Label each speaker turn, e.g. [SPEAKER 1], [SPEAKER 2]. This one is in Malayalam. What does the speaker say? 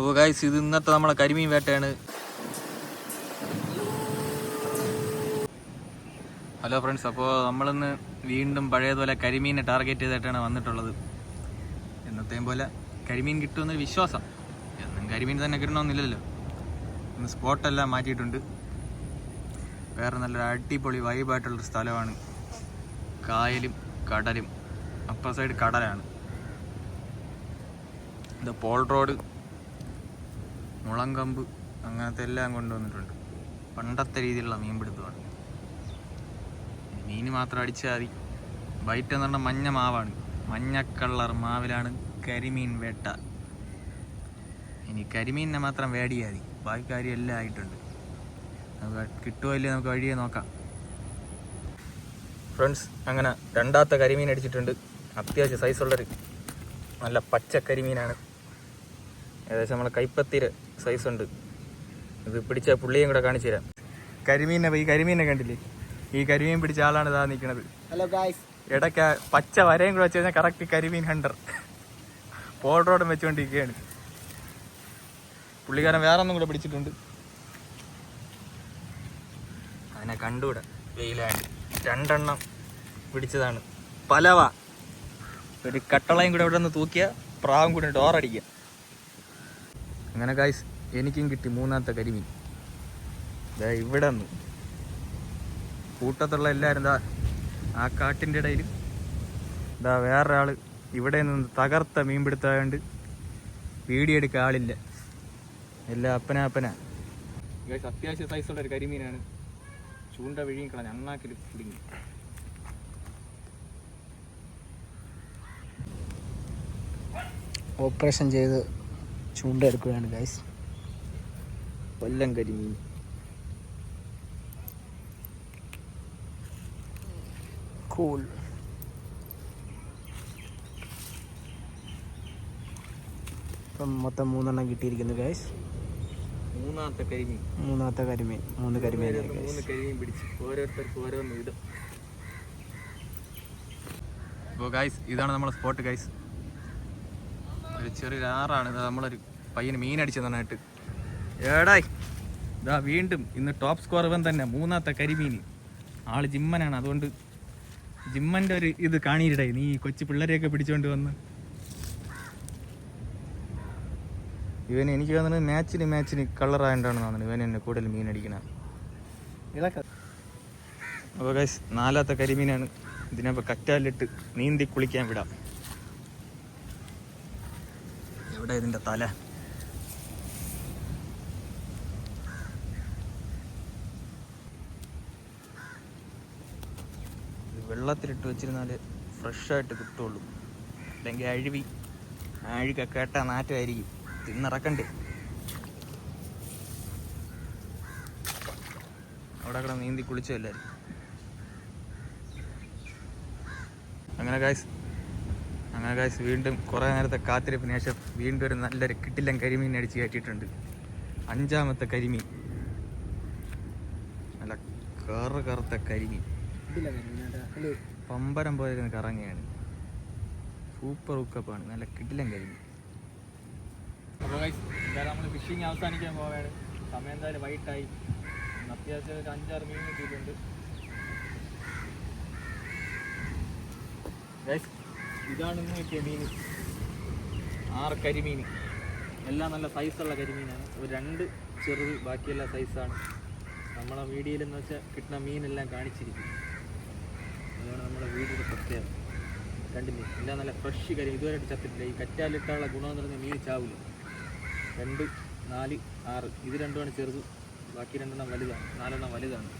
[SPEAKER 1] അപ്പോൾ ഗൈസ് ഇത് ഇന്നത്തെ നമ്മളെ കരിമീൻ വേട്ടയാണ്. ഹലോ ഫ്രണ്ട്സ് അപ്പോൾ നമ്മളിന്ന് വീണ്ടും പഴയതുപോലെ കരിമീനെ ടാർഗറ്റ് ചെയ്തിട്ടാണ് വന്നിട്ടുള്ളത്. എന്നത്തെയും പോലെ കരിമീൻ കിട്ടുമെന്ന് വിശ്വാസം. എന്നും കരിമീൻ തന്നെ കിട്ടണമെന്നില്ലല്ലോ. ഇന്ന് സ്പോട്ടെല്ലാം മാറ്റിയിട്ടുണ്ട്. വേറെ നല്ലൊരു അടിപൊളി വൈബായിട്ടുള്ളൊരു സ്ഥലമാണ്. കായലും കടലും. അപ്പർ സൈഡ് കടലാണ്. ഇത് പോൾ റോഡ്. മുളങ്കമ്പ് അങ്ങനത്തെ എല്ലാം കൊണ്ടുവന്നിട്ടുണ്ട്. പണ്ടത്തെ രീതിയിലുള്ള മീൻ പിടുത്തമാണ് മീൻ മാത്രം അടിച്ചാൽ മതി. വൈറ്റ് എന്ന് പറഞ്ഞാൽ മഞ്ഞ മാവാണ്. മഞ്ഞ കളർ മാവിലാണ് കരിമീൻ വേട്ട. ഇനി കരിമീനിനെ മാത്രം വേടിയാൽ മതി. ബാക്കി കാര്യം എല്ലാം ആയിട്ടുണ്ട്. നമുക്ക് കിട്ടുമോ ഇല്ലേ നമുക്ക് വഴിയെ നോക്കാം. ഫ്രണ്ട്സ് അങ്ങനെ രണ്ടാമത്തെ കരിമീൻ അടിച്ചിട്ടുണ്ട്. അത്യാവശ്യം സൈസുള്ളൊരു നല്ല പച്ച കരിമീനാണ്. ഏകദേശം നമ്മളെ കൈപ്പത്തിര സൈസ് ഉണ്ട് ഇത് പിടിച്ച പുള്ളിയും കൂടെ കാണിച്ചു തരാം. കരിമീനെ ഈ കരിമീനെ കണ്ടില്ലേ? ഈ കരിമീൻ പിടിച്ച ആളാണ് ഇതാ നിൽക്കുന്നത്
[SPEAKER 2] ഹലോ ഗായ്സ്
[SPEAKER 1] ഇടയ്ക്ക് പച്ച വരയും കൂടെ വെച്ച് കഴിഞ്ഞാൽ കറക്റ്റ് കരിമീൻ ഹണ്ടർ പോഡറോടും വെച്ചുകൊണ്ടിരിക്കുകയാണ് പുള്ളിക്കാരൻ വേറെ ഒന്നും കൂടെ പിടിച്ചിട്ടുണ്ട്. അതിനെ കണ്ടുകൂടെ. വെയിലാണ് രണ്ടെണ്ണം പിടിച്ചതാണ്. പലവ. ഒരു കട്ടളയും കൂടെ ഇവിടെ നിന്ന് തൂക്കിയ പ്രാവും കൂടെ ഡോറടിക്കുക അങ്ങനെ ഗായ്സ് എനിക്കും കിട്ടി മൂന്നാമത്തെ കരിമീൻ. ഇതാ ഇവിടെ നിന്ന്. കൂട്ടത്തുള്ള എല്ലാവരും ദാ ആ കാട്ടിന്റെ ഇടയിൽ ഇതാ വേറൊരാൾ ഇവിടെ നിന്ന് തകർത്ത മീൻ പിടുത്തായോണ്ട് വീഡിയോ എടുക്കാൻ ആളില്ല. എല്ലാം അപ്പന അപ്പന. അത്യാവശ്യ സൈസുള്ള ഒരു കരിമീനാണ്. ചൂണ്ട വിഴിയും കളഞ്ഞ അണ്ണാക്കിൽ കുടുങ്ങി
[SPEAKER 2] ഓപ്പറേഷൻ ചെയ്ത് ചൂണ്ട എടുക്കുകയാണ് ഗായ്സ്
[SPEAKER 1] കൊല്ലം കരിമീൻ
[SPEAKER 2] കൂൾ ഇപ്പം മൊത്തം മൂന്നെണ്ണം കിട്ടിയിരിക്കുന്നു ഗായ്സ്
[SPEAKER 1] മൂന്നാമത്തെ കരിമീൻ
[SPEAKER 2] മൂന്നാമത്തെ കരിമീൻ മൂന്ന് കരിമീൻ
[SPEAKER 1] മൂന്ന് കരിമീൻ പിടിച്ച്. ഓരോരുത്തർക്ക് ഓരോന്ന് ഇടും. ഇപ്പോൾ ഗൈസ് ഇതാണ് നമ്മുടെ സ്പോട്ട് ഗൈസ് ഒരു ചെറിയൊരു ആറാണ്. നമ്മളൊരു പയ്യന് മീൻ അടിച്ചു തന്നിട്ട് ഏടായി. ഇതാ വീണ്ടും ഇന്ന് ടോപ്പ് സ്കോർ ഇവൻ തന്നെ. മൂന്നാമത്തെ കരിമീൻ. ആൾ ജിമ്മനാണ്. അതുകൊണ്ട് ജിമ്മന്റെ ഒരു ഇത് കാണിയിടേ നീ കൊച്ചു പിള്ളേരെയൊക്കെ പിടിച്ചുകൊണ്ട് വന്ന്. ഇവൻ എനിക്ക് തോന്നുന്നത് മാച്ചിന് മാച്ചിന് കളറായതുകൊണ്ടാണ് തോന്നുന്നത് ഇവൻ എന്നെ കൂടുതൽ മീൻ അടിക്കണം. അപ്പോൾ ഗൈസ് നാലാമത്തെ കരിമീനാണ്. ഇതിനപ്പോൾ കറ്റാലിട്ട് നീന്തി കുളിക്കാൻ വിടാം. എവിടെ ഇതിന്റെ തല. വെള്ളത്തിലിട്ട് വെച്ചിരുന്നാൽ ഫ്രഷായിട്ട് കിട്ടുള്ളൂ. അല്ലെങ്കിൽ അഴുവി. അഴുക കേട്ട നാറ്റമായിരിക്കും. തിന്നിറക്കണ്ടേ. അവിടെ കിടന്ന് നീന്തി കുളിച്ചു എല്ലാവരും അങ്ങനെ കായ്സ് അങ്ങനെ കാശ് വീണ്ടും കുറേ നേരത്തെ കാത്തിരിപ്പിന് ശേഷം വീണ്ടും ഒരു നല്ലൊരു കിട്ടില്ലൻ കരിമീൻ അടിച്ച് കയറ്റിയിട്ടുണ്ട്. അഞ്ചാമത്തെ കരിമീൻ. നല്ല കറ കറുത്ത കരിമീൻ. പമ്പരം പോലെ കറങ്ങുകയാണ്. സൂപ്പർ ഉക്കപ്പാണ് നല്ല കിട്ടില്ലൻ കരിമീൻ. നമ്മൾ ഫിഷിങ് അവസാനിക്കാൻ പോവുകയാണ് സമയം എന്തായാലും വൈകിട്ടായി. അത്യാവശ്യം ഒരു അഞ്ചാറ് മീൻ കിട്ടിയിട്ടുണ്ട്. Guys, ഇതാണ് ഇന്ന് കിട്ടിയ മീൻ. ആറ് കരിമീൻ. എല്ലാം നല്ല സൈസുള്ള കരിമീനാണ്. ഒരു രണ്ട് ചെറുത് ബാക്കിയെല്ലാം സൈസാണ് നമ്മളെ വീഡിയോയിൽ എന്ന് വെച്ചാൽ കിട്ടുന്ന മീനെല്ലാം കാണിച്ചിരിക്കും. അതാണ് നമ്മുടെ വീടിന്റെ പ്രത്യേകത. രണ്ട് മീൻ. എല്ലാം നല്ല ഫ്രഷ് കരിമീൻ. ഇതുവരെ ചത്തിട്ടില്ല ഈ കറ്റാലിട്ടുള്ള ഗുണമെന്ന് പറഞ്ഞാൽ മീൻ ചാവില്ല രണ്ട് നാല് ആറ്. ഇത് രണ്ടുമാണ് ചെറുത്. ബാക്കി രണ്ടെണ്ണം വലുതാണ്. നാലെണ്ണം വലുതാണ്.